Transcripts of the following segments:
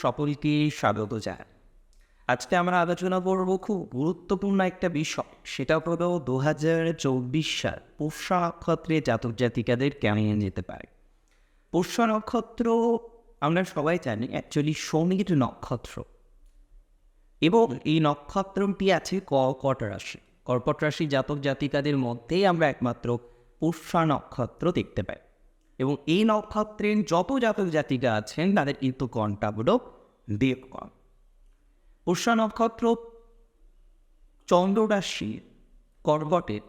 সকলকে স্বাগত জানাই। আজকে আমরা আলোচনা করব খুব গুরুত্বপূর্ণ একটা বিষয়, সেটা হলো দু হাজার চব্বিশ সাল পুষ্যা নক্ষত্রে জাতক জাতিকাদের কেমন যেতে পারে? পুষ্যা নক্ষত্র আমরা সবাই জানি অ্যাকচুয়ালি শনির নক্ষত্র। এবং এই নক্ষত্রটি আছে কর্কট রাশি। কর্কট রাশি জাতক জাতিকাদের মধ্যেই আমরা একমাত্র পুষ্যা নক্ষত্র দেখতে পাই। এবং এই নক্ষত্রের যত জাতক জাতিকা আছেন, তাদের কিন্তু কণটা হলো দেবগণ। পুষ্যা নক্ষত্র চন্দ্র রাশি কর্কটের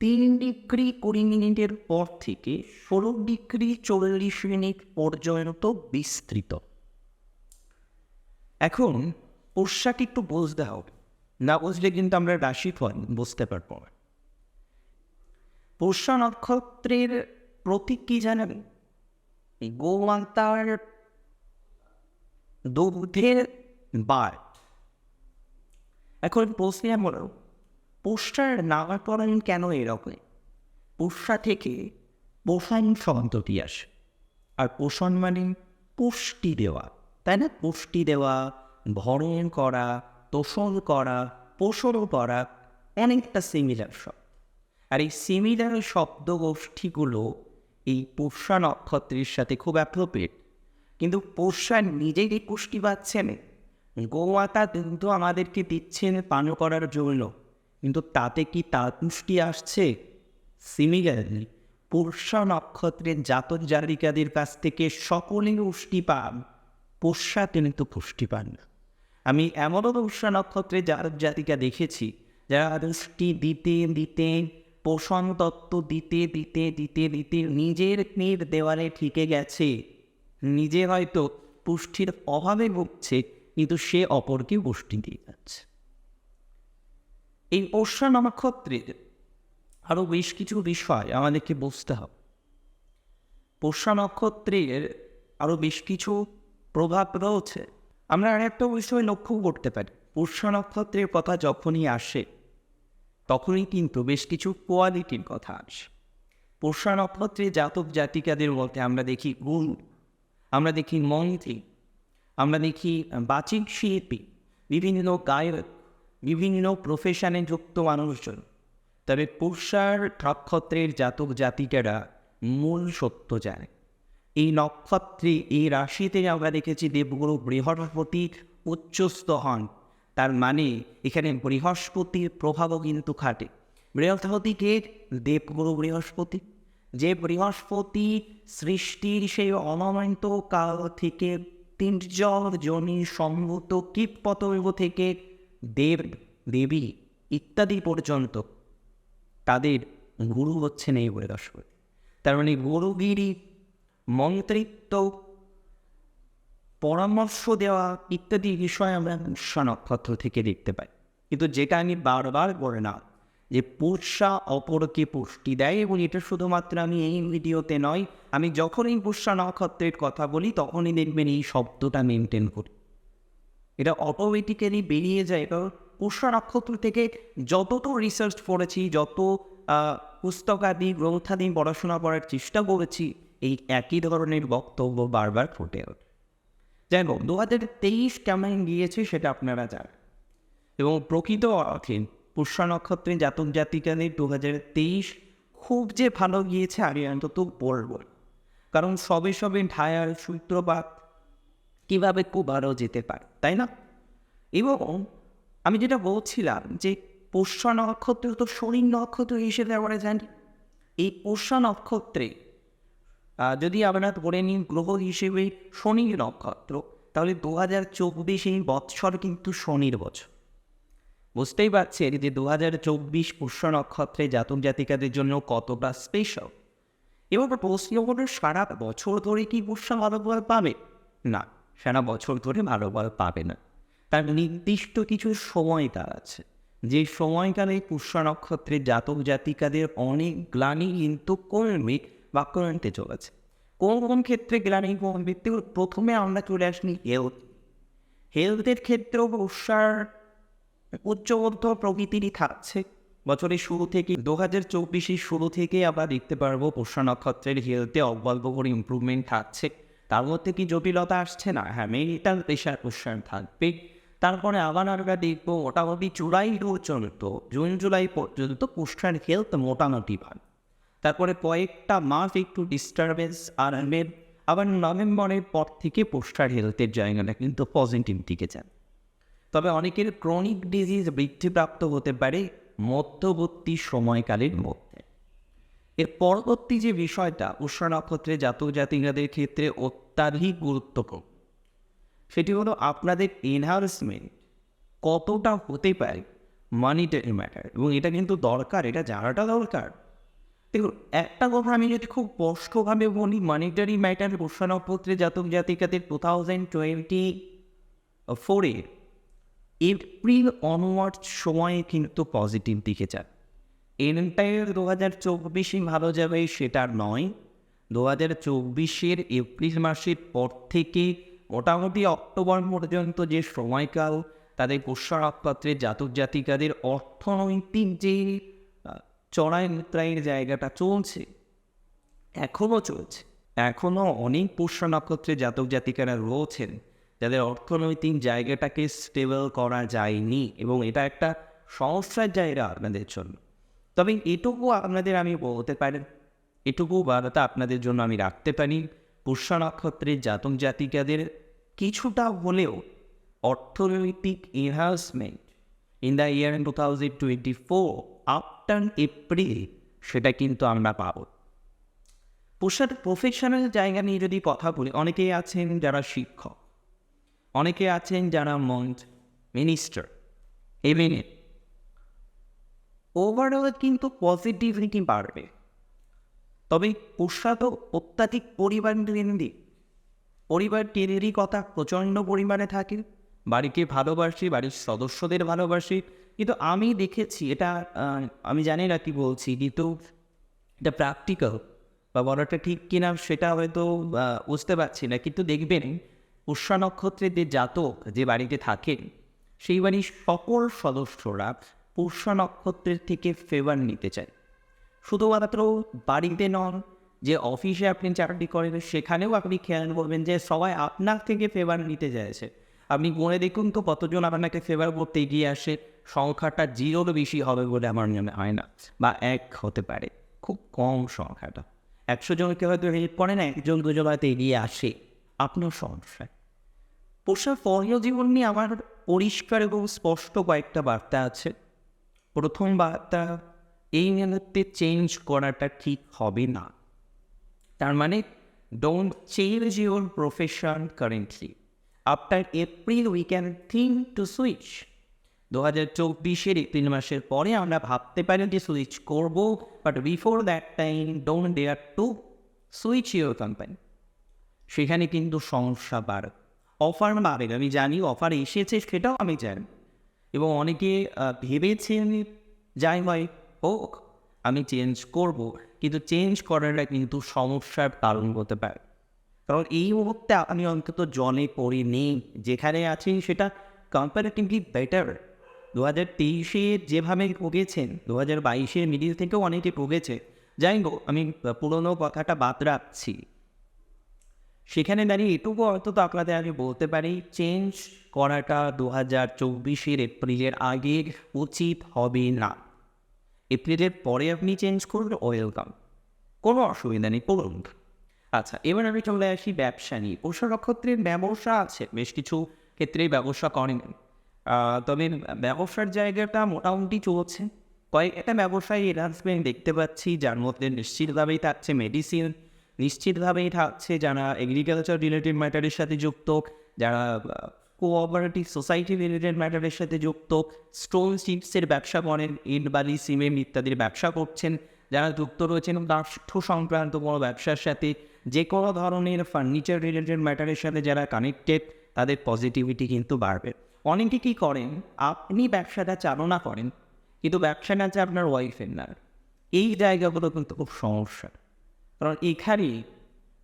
তিন ডিগ্রি কুড়ি মিনিটের পর থেকে ষোলো ডিগ্রি চল্লিশ মিনিট পর্যন্ত বিস্তৃত। এখন পোশাক একটু বুঝতে হবে। না বুঝলে কিন্তু আমরা রাশি রাশিফল বুঝতে পারব পোষা নক্ষত্রের প্রতীক কি জানেন? গোমাতার দুগ্ধের বার। এখন প্রশ্ন হলো পোষার নামকরণ কেন এরকম? পোষা থেকে পোষণ শব্দটি আসে, আর পোষণ মানে পুষ্টি দেওয়া, তাই না? পুষ্টি দেওয়া, ভরণ করা, তোষণ করা পোষণ করা, অনেকটা সিমিলার শব্দ। আর এই সিমিলার শব্দ গোষ্ঠীগুলো এই পোষা নক্ষত্রের সাথে খুব অ্যাপ্রোপ্রিয়েট কিন্তু পোষা নিজেই এই পুষ্টি পাচ্ছেন গোমাতা কিন্তু আমাদেরকে দিচ্ছেন পান করার জন্য। কিন্তু তাতে কি তার পুষ্টি আসছে? সিমিলারলি পোষা নক্ষত্রের জাতক জাতিকাদের কাছ থেকে সকলেই পুষ্টি পান। পোষা তো পুষ্টি পান না। আমি এমনও পোষা নক্ষত্রের জাতক জাতিকা দেখেছি, যারা পুষ্টি দিতে দিতে পোষণ তত্ত্ব দিতে দিতে দিতে দিতে নিজের মেয়ের দেওয়ালে ঠিকে গেছে। নিজে হয়তো পুষ্টির অভাবে ভুগছে, কিন্তু সে অপরকে পুষ্টি দিয়ে যাচ্ছে। এই পোষা নক্ষত্রের আরও বেশ কিছু বিষয় আমাদেরকে বুঝতে হবে। পোষা নক্ষত্রের আরও বেশ কিছু প্রভাব রয়েছে। আমরা আর একটা বিষয় লক্ষ্য করতে পারি। পোষা নক্ষত্রের কথা যখনই আসে তখনই কিন্তু বেশ কিছু কোয়ালিটির কথা আসে। পোষা নক্ষত্রে জাতক জাতিকাদের মধ্যে আমরা দেখি গুণ, আমরা দেখি মন্ত্রী, আমরা দেখি বাচিক শিল্পী, বিভিন্ন গায়ক, বিভিন্ন প্রফেশনে যুক্ত মানুষজন। তবে পোষার নক্ষত্রের জাতক জাতিকারা মূল সত্য জানে। এই নক্ষত্রে এই রাশিতে আমরা দেখেছি দেবগুরু বৃহস্পতি উচ্চস্থ হন। তার মানে এখানে বৃহস্পতির প্রভাবও কিন্তু খাটে। বৃহস্পতিকে দেবগুরু বৃহস্পতি। যে বৃহস্পতি সৃষ্টির সেই অনন্ত কাল থেকে তিনজন জনি সম্ভূত কীটপতঙ্গ থেকে দেব, দেবী ইত্যাদি পর্যন্ত তাদের গুরু হচ্ছেন এই বৃহস্পতি। তার মানে গুরুগিরি, মন্ত্রিত্ব পরামর্শ দেওয়া ইত্যাদি বিষয় আমরা পুষ্যা নক্ষত্র থেকে দেখতে পাই। কিন্তু যেটা আমি বারবার বলে না, যে পুষ্যা অপরকে পুষ্টি দেয় এবং এটা শুধুমাত্র আমি এই ভিডিওতে নয়, আমি যখনই পুষ্যা নক্ষত্রের কথা বলি, তখনই দেখবেন এই শব্দটা মেনটেন করি। এটা অটোমেটিক্যালি বেরিয়ে যায়, কারণ পুষ্যা নক্ষত্র থেকে যতটা রিসার্চ করেছি যত পুস্তকাদি, গ্রন্থাদি পড়াশোনা করার চেষ্টা করেছি, এই একই ধরনের বক্তব্য বারবার ফুটে ওঠে। যাই হোক দু হাজার তেইশ কেমন গিয়েছে সেটা আপনারা জানেন। এবং প্রকৃত অর্থে পুষ্যা নক্ষত্রে জাতক জাতিকাদের দু হাজার তেইশ খুব যে ভালো গিয়েছে আমি অন্তত বলব কারণ সবে সবে ঢায়ার সূত্রপাত কীভাবে খুব আরও যেতে পারে, তাই না? এবং আমি যেটা বলছিলাম যে পোষ্য নক্ষত্র তো শনির নক্ষত্র হিসেবে আমরা জানি। এই পোষ্যা নক্ষত্রে যদি আমরা ধরে নিই গ্রহ হিসেবে শনির নক্ষত্র, তাহলে দু হাজার চব্বিশ এই বৎসর কিন্তু শনির বছর। বুঝতেই পারছেন যে দু হাজার চব্বিশ পুষ্য নক্ষত্রে জাতক জাতিকাদের জন্য কতটা স্পেশাল এবার প্রশ্ন সারা বছর ধরে কি পুষ্যা ভালো ফল পাবে? না, সারা বছর ধরে ভালো ফল পাবে না। তার নির্দিষ্ট কিছু সময় সময়কাল আছে। যে সময়কালে পুষ্য নক্ষত্রের জাতক জাতিকাদের অনেক গ্লানি কিন্তু কমবে বা কমতে চলেছে কোন কোন ক্ষেত্রে গ্লানি কমবে প্রথমে আমরা চলে আসনি হেলথ হেলথের ক্ষেত্রেও উৎসার উচ্চবদ্ধ প্রকৃতিরই থাকছে। বছরের শুরু থেকে দু হাজার চব্বিশের শুরু থেকে আমরা দেখতে পারব পোষা নক্ষত্রের হেলথে অল্প করে ইম্প্রুভমেন্ট থাকছে। তার মধ্যে কি জটিলতা আসছে? না হ্যাঁ মেন্টাল প্রেশার কোশ্চেন থাকবে। তারপরে আবার আমরা দেখব মোটামুটি জুলাই পর্যন্ত, জুন, জুলাই পর্যন্ত কোশ্চেন হেলথ মোটামুটি ভালো। তারপরে কয়েকটা মাস একটু ডিস্টারবেন্স আর আনবেন আবার নভেম্বরের পর থেকে পোস্টার হেলথের জায়গাটা কিন্তু পজিটিভ দিকে যান তবে অনেকের ক্রনিক ডিজিজ বৃদ্ধিপ্রাপ্ত হতে পারে মধ্যবর্তী সময়কালের মধ্যে। এর পরবর্তী যে বিষয়টা, উষ্ণ নক্ষত্রে জাতক জাতিকাদের ক্ষেত্রে অত্যাধিক গুরুত্বপূর্ণ, সেটি হলো আপনাদের এনহান্সমেন্ট কতটা হতে পারে মানিটারি ম্যাটার এবং এটা কিন্তু দরকার, এটা জানাটা দরকার। দেখুন, একটা কথা আমি যদি খুব স্পষ্টভাবে বলি মানিটারি ম্যাটার উষ্ণ নক্ষত্রে জাতক জাতিকাদের টু থাউজেন্ড টোয়েন্টি ফোরে এপ্রিল অনওয়ার্ড সময়ে কিন্তু পজিটিভ দিকে যান। এন্টায়ার দু হাজার চব্বিশে ভালো যাবে সেটা নয়। দু হাজার চব্বিশের এপ্রিল মাসের পর থেকে মোটামুটি অক্টোবর পর্যন্ত যে সময়কাল, তাদের পোষাকপত্রের জাতক জাতিকাদের অর্থনৈতিক যে চড়াই উত্তরায়ের জায়গাটা চলছে। এখনও চলছে। এখনও অনেক পুষ্য নক্ষত্রে জাতক জাতিকারা রয়েছেন, যাদের অর্থনৈতিক জায়গাটাকে স্টেবল করা যায়নি এবং এটা একটা সমস্যার জায়গা আপনাদের জন্য। তবে এটুকু আপনাদের আমি বলতে পারি, এটুকু বার্তা আপনাদের জন্য আমি রাখতে পারি, পুষ্য নক্ষত্রের জাতক জাতিকাদের কিছুটা হলেও অর্থনৈতিক enhancement in the year two thousand twenty four after April সেটা কিন্তু আমরা পাবো। পোশাক প্রফেশনাল জায়গা নিয়ে যদি কথা বলি, অনেকেই আছেন যারা শিক্ষক, অনেকে আছেন যারা মন্ট মিনিস্টার এমএনএ ওভারঅল কিন্তু পজিটিভিটি বাড়বে। তবে পোশাক অত্যাধিক পরিবার কেন্দ্রিক। পরিবার কথা প্রচণ্ড পরিমাণে থাকে। বাড়িকে ভালোবাসি, বাড়ির সদস্যদের ভালোবাসি কিন্তু আমি দেখেছি, এটা আমি জানি না কি বলছি, কিন্তু এটা প্র্যাকটিক্যাল বা বলাটা ঠিক কিনা সেটা হয়তো বুঝতে পারছি না। কিন্তু দেখবেন, উষা নক্ষত্রের যে জাতক যে বাড়িতে থাকেন, সেই বাড়ির সকল সদস্যরা পুষ্য নক্ষত্রের থেকে ফেভার নিতে চায়। শুধুমাত্র বাড়িতে নন, যে অফিসে আপনি চাকরি করেন, সেখানেও আপনি খেয়াল করবেন যে সবাই আপনার থেকে ফেভার নিতে চাইছে। আপনি গুনে দেখুন তো কতজন আপনাকে ফেভার করতে এগিয়ে আসে। সংখ্যাটা জিরোর বেশি হবে বলে আমার মনে হয় না, বা এক হতে পারে। খুব কম সংখ্যাটা একশো জনকে হয়তো হেল্প না, একজন দুজন হয়তো এগিয়ে আসে। আপনার সমস্যায় পোষার ফলীয় জীবন নিয়ে আমার পরিষ্কার এবং স্পষ্ট কয়েকটা বার্তা আছে। প্রথম বার্তা, এই মুহূর্তে চেঞ্জ করাটা ঠিক হবে না। তার মানে don't change your profession currently after April we can think to switch দু হাজার চব্বিশের এপ্রিল মাসের পরে আমরা ভাবতে পারি যে সুইচ করব but before that time don't dare to switch your company সেখানে কিন্তু সমস্যা বাড়ে। অফার বাড়ে, আমি জানি অফার এসেছে, সেটাও আমি জানি। এবং অনেকে ভেবেছেন যাই হয় হোক, আমি চেঞ্জ করব, কিন্তু চেঞ্জ করাটা কিন্তু সমস্যার কারণ হতে পারে। কারণ এই মুহূর্তে আমি অন্তত জলে পড়ে নেই যেখানে আছি সেটা কম্পারেটিভলি বেটার দু হাজার তেইশে যেভাবে ভুগেছেন দু হাজার বাইশের মিডিল থেকেও অনেকে ভুগেছে যাই হোক, আমি পুরোনো কথাটা বাদ রাখছি। সেখানে দাঁড়িয়ে এটুকু অন্তত আপনাদের আমি বলতে পারি চেঞ্জ করাটা দু হাজার চব্বিশের এপ্রিলের আগে উচিত হবে না। এপ্রিলের পরে আপনি চেঞ্জ করবেন ওয়েলকাম কোনো অসুবিধা নেই করুন আচ্ছা এবার আমি চলে আসি ব্যবসা নিয়ে। পোষা নক্ষত্রের ব্যবসা আছে, বেশ কিছু ক্ষেত্রেই ব্যবসা করেন। তবে ব্যবসার জায়গাটা মোটামুটি চলছে। কয়েকটা ব্যবসায় এনহান্সমেন্ট দেখতে পাচ্ছি, যার মধ্যে নিশ্চিতভাবেই থাকছে মেডিসিন নিশ্চিতভাবেই থাকছে যারা এগ্রিকালচার রিলেটেড ম্যাটারের সাথে যুক্ত, যারা কোঅপারেটিভ সোসাইটি রিলেটেড ম্যাটারের সাথে যুক্ত স্টোন চিপসের ব্যবসা করেন, ইট, বালি, সিমেন্ট ইত্যাদির ব্যবসা করছেন, যারা যুক্ত রয়েছেন দার্থ সংক্রান্ত কোনো ব্যবসার সাথে যে কোনো ধরনের ফার্নিচার রিলেটেড ম্যাটারের সাথে যারা কানেক্টেড তাদের পজিটিভিটি কিন্তু বাড়বে। অনেকে কী করেন? আপনি ব্যবসাটা চালনা করেন। কিন্তু ব্যবসাটা আছে আপনার ওয়াইফের না। এই জায়গাগুলো কিন্তু খুব সমস্যা। কারণ এখানে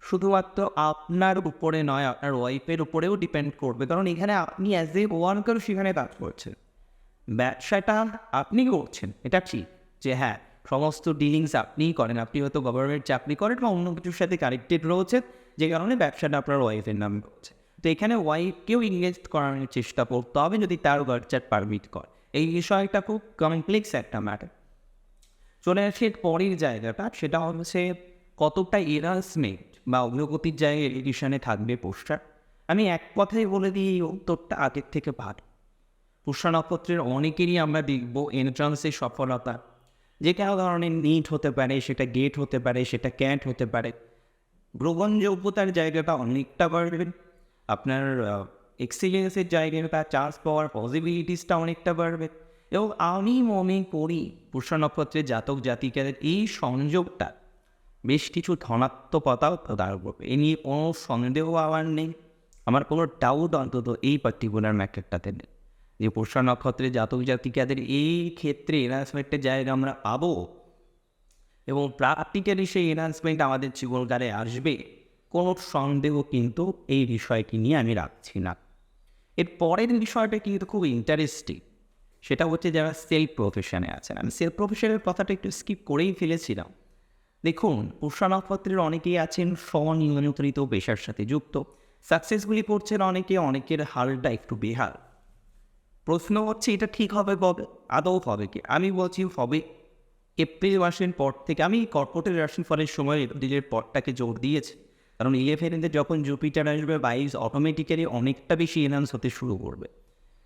শুধুমাত্র আপনার উপরে নয়, আপনার ওয়াইফের উপরেও ডিপেন্ড করবে। কারণ এখানে আপনি অ্যাজ এ ওয়ার্কার সেখানে কাজ করছেন। ব্যবসাটা আপনি করছেন, এটা ঠিক। যে হ্যাঁ সমস্ত ডিলিংস আপনিই করেন। আপনি হয়তো গভর্নমেন্ট চাকরি করেন বা অন্য কিছুর সাথে কানেক্টেড রয়েছেন, যে কারণে ব্যবসাটা আপনার ওয়াইফের নামে হচ্ছে তো এখানে ওয়াইফকেও ইনভেস্ট করানোর চেষ্টা করতে হবে যদি তার বাচ্চার পারমিট করে। এই বিষয়টা খুব কমপ্লেক্স একটা ম্যাটার চলে আসি পরের জায়গাটা, সেটা হচ্ছে কতটা এরাসমেন্ট বা অগ্রগতির জায়গায় এডিশনে থাকবে পোস্টার আমি এক কথায় বলে দিই, এই উত্তরটা আগের থেকে ভালো। পুষ্যা নক্ষত্রের অনেকেরই আমরা দেখব এন্ট্রান্সে সফলতা। যে কোনো ধরনের নিট হতে পারে, সেটা গেট হতে পারে, সেটা ক্যাট হতে পারে। গ্রহণযোগ্যতার জায়গাটা অনেকটা বাড়বে। আপনার এক্সিলেন্সের জায়গাটা চান্স পাওয়ার পসিবিলিটিসটা অনেকটা বাড়বে। এবং আমি মনে করি পুষ্য নক্ষত্রের জাতক জাতিকাদের এই সংযোগটা বেশ কিছু ধনাত্মকতাও প্রদান করবে। এ নিয়ে কোনো সন্দেহ আমার নেই। আমার কোনো ডাউট অন্তত এই পার্টিকুলার ম্যাটারটাতে নেই। যে পুষ্য নক্ষত্রের জাতক জাতিকাদের এই ক্ষেত্রে এনহান্সমেন্টের জায়গা আমরা পাবো। এবং প্র্যাকটিক্যালি সেই এনহান্সমেন্ট আমাদের জীবনকালে আসবে। কোনো সন্দেহ কিন্তু এই বিষয়টি নিয়ে আমি রাখছি না। এর পরের বিষয়টা কিন্তু খুব ইন্টারেস্টিং সেটা হচ্ছে যারা সেলফ প্রফেশনে আছেন। আমি সেলফ প্রফেশনের কথাটা একটু স্কিপ করেই ফেলেছিলাম। দেখুন পুষ্যা নক্ষত্রের অনেকেই আছেন স্বনিয়ন্ত্রিত পেশার সাথে যুক্ত। সাকসেসফুলি করছেন অনেকে, অনেকের হালটা একটু বেহাল। প্রশ্ন হচ্ছে, এটা ঠিক হবে কবে? আদৌ হবে কি? আমি বলছি, হবে। এপ্রিল মাসের পর থেকে আমি কর্কটের রাশিফলের সময় এপ্রিলের পরটাকে জোর দিয়েছি। কারণ ইলেভেনেতে যখন জুপিটার আসবে বাইশ অটোমেটিক্যালি অনেকটা বেশি এনহান্স হতে শুরু করবে।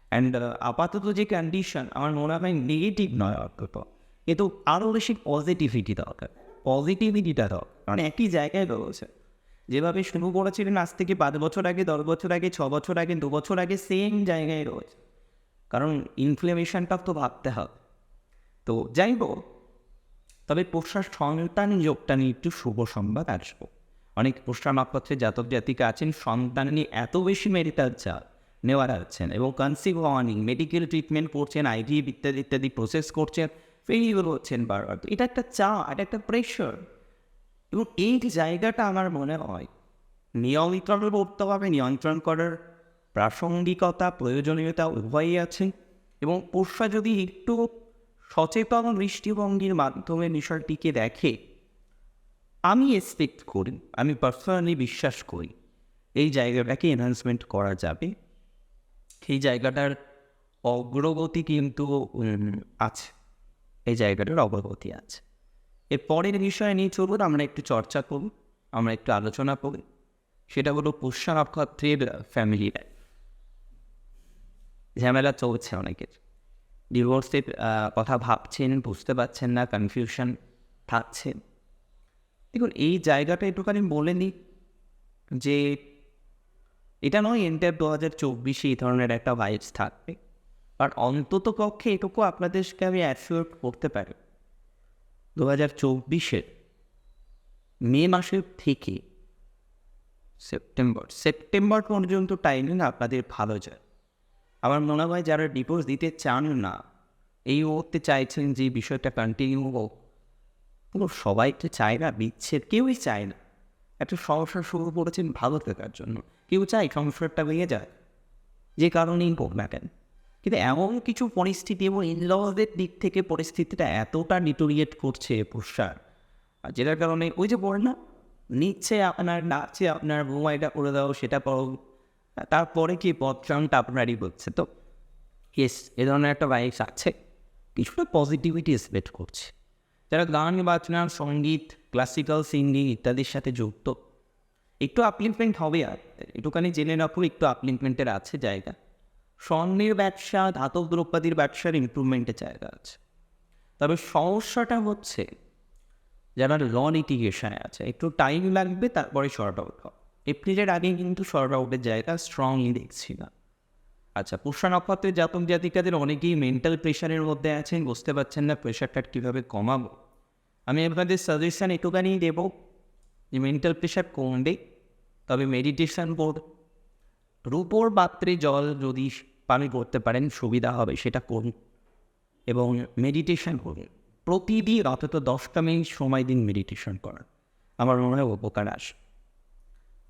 অ্যান্ড আপাতত যে কন্ডিশন আমার মনে হয় নেগেটিভ নয় অন্তত কিন্তু আরও বেশি পজিটিভিটি দরকার। পজিটিভিটিটা দরকার। কারণ একই জায়গায় রয়েছে। যেভাবে শুরু করেছিলেন আজ থেকে পাঁচ বছর আগে, দশ বছর আগে, ছ বছর আগে, দু বছর আগে সেম জায়গায় রয়েছে। কারণ ইনফ্লেমেশনটা তো ভাবতে হবে। তো যাই হোক, তবে পোষার সন্তান যোগটা নিয়ে একটু শুভ সংবাদ আসব। অনেক পোষা নক্ষত্রের জাতক জাতিকা আছেন, সন্তান নিয়ে এত বেশি মেডিকেল চাপ নেওয়া যাচ্ছেন এবং কনসিভ হওয়া নিয়ে মেডিকেল ট্রিটমেন্ট করছেন আইভিএফ ইত্যাদি ইত্যাদি প্রসেস করছেন ফেলিওর হচ্ছেন বারবার। তো এটা একটা চা এটা একটা প্রেশার এবং এই জায়গাটা আমার মনে হয় নিয়ন্ত্রণ করতে হবে, নিয়ন্ত্রণ করার প্রাসঙ্গিকতা, প্রয়োজনীয়তা উভয়ই আছে। এবং পোষা যদি একটু সচেতন দৃষ্টিভঙ্গির মাধ্যমে বিষয়টিকে দেখে আমি এক্সপেক্ট করি, আমি পার্সোনালি বিশ্বাস করি, এই জায়গাটাকে এনহান্সমেন্ট করা যাবে। সেই জায়গাটার অগ্রগতি কিন্তু আছে। এই জায়গাটার অগ্রগতি আছে। এর পরের বিষয় নিয়ে চলুন, আমরা একটু চর্চা করব, আমরা একটু আলোচনা করি। সেটা হলো পুষ্যা নক্ষত্রের ফ্যামিলি লাইফ ঝামেলা চলছে অনেকের। ডিভোর্সের কথা ভাবছেন, বুঝতে পারছেন না কনফিউশন থাকছে। দেখুন, এই জায়গাটা একটুখানি বলে নিই যে এটা নয় এন্টার দু হাজার চব্বিশে এই ধরনের একটা ভাইবস থাকবে। বাট অন্তত পক্ষে এটুকু আপনাদেরকে আমি অ্যাসিওর করতে পারি, দু হাজার চব্বিশের মে মাসের থেকে সেপ্টেম্বর সেপ্টেম্বর পর্যন্ত টাইমিং আপনাদের ভালো যায়। আমার মনে হয় যারা ডিভোর্স দিতে চান না, এই মুহূর্তে চাইছেন যে বিষয়টা কন্টিনিউ হোক পুরো সবাই তো চায় না, বিচ্ছেদ কেউই চায় না। একটা সমস্যা শুরু করেছেন ভালো থাকার জন্য। কেউ চায় সংসারটা ভেঙে যায়, যে কারণেই হোক না কেন। কিন্তু এমন কিছু পরিস্থিতি এবং ইনলদের দিক থেকে পরিস্থিতিটা এতটা ডিটোরিয়েট করছে পুরস্কার আর যেটার কারণে ওই যে বল না, নিচ্ছে আপনার নাচে আপনার বৌমা করে দাও, সেটা করো। তারপরে কি পথচানটা আপনারই বলছে তো? ইয়েস এ ধরনের একটা বাইক আছে। কিছুটা পজিটিভিটি এক্সপেক্ট করছে। যারা গান বাজনা সংগীত ক্লাসিক্যাল সিঙ্গিং ইত্যাদির সাথে যুক্ত। একটু আপলিফমেন্ট হবে আর, একটুখানি জেনে রাখুন, একটু আপলিফমেন্টের আছে জায়গা। স্বর্ণের ব্যবসা, ধাতব দ্রব্যাদির ব্যবসার ইমপ্রুভমেন্টের জায়গা আছে। তবে সমস্যাটা হচ্ছে, যারা ল লিটিগেশনে আছে, একটু টাইম লাগবে, তারপরে শর্ট আউট হবে। এপ্রিলের আগে কিন্তু শর্ট আউটের জায়গা স্ট্রংলি দেখছি না। আচ্ছা পুষ্যা নক্ষত্রের জাতক জাতিকাদের অনেকেই মেন্টাল প্রেশারের মধ্যে আছেন, বুঝতে পারছেন না প্রেশারটা কীভাবে কমাবো। আমি আপনাদের সাজেশান একটুখানি দেবো। যে মেন্টাল প্রেশার কমবে, তবে মেডিটেশন করুন রূপোর পাত্রে জল যদি পানি করতে পারেন, সুবিধা হবে, সেটা করুন। এবং মেডিটেশন করুন। প্রতিদিন অন্তত দশটা মিনিট সময় দিন মেডিটেশন করার। আমার মনে হয় উপকার আসে।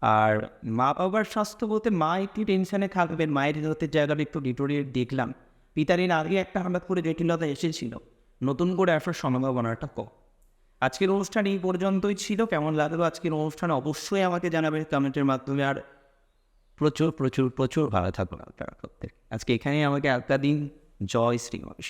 আর মা বাবার স্বাস্থ্য বলতে মা একটু টেনশনে থাকবেন, মায়ের হেলথের জায়গাটা একটু ডিটোরিয়েট দেখলাম। পিতারিন আগে একটা হঠাৎ করে জটিলতা এসেছিল। নতুন করে আসার সম্ভাবনাটা কম। আজকের অনুষ্ঠান এই পর্যন্তই ছিল। কেমন লাগল আজকের অনুষ্ঠান অবশ্যই আমাকে জানাবে কমেন্টের মাধ্যমে আর প্রচুর প্রচুর প্রচুর ভালো থাকুন আপনারা প্রত্যেক। আজকে এখানেই আমাকে একটা দিন। জয় শ্রী গণেশ